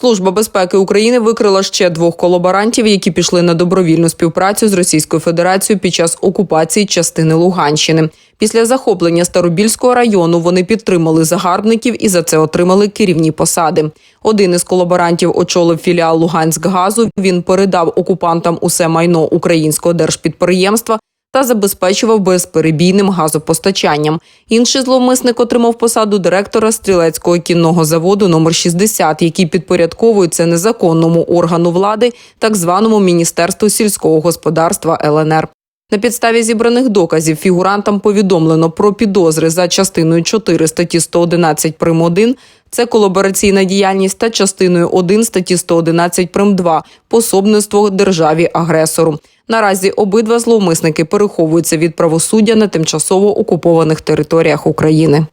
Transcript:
Служба безпеки України викрила ще двох колаборантів, які пішли на добровільну співпрацю з Російською Федерацією під час окупації частини Луганщини. Після захоплення Старобільського району вони підтримали загарбників і за це отримали керівні посади. Один із колаборантів очолив філіал Луганськгазу. Він передав окупантам усе майно українського держпідприємства та забезпечував безперебійним газопостачанням. Інший зловмисник отримав посаду директора стрілецького кінного заводу номер 60, який підпорядковується незаконному органу влади, так званому міністерству сільського господарства ЛНР. На підставі зібраних доказів фігурантам повідомлено про підозри за частиною 4 статті 111 прим. 1 – це колабораційна діяльність та частиною 1 статті 111 прим. 2 – пособництво державі-агресору. Наразі обидва зловмисники переховуються від правосуддя на тимчасово окупованих територіях України.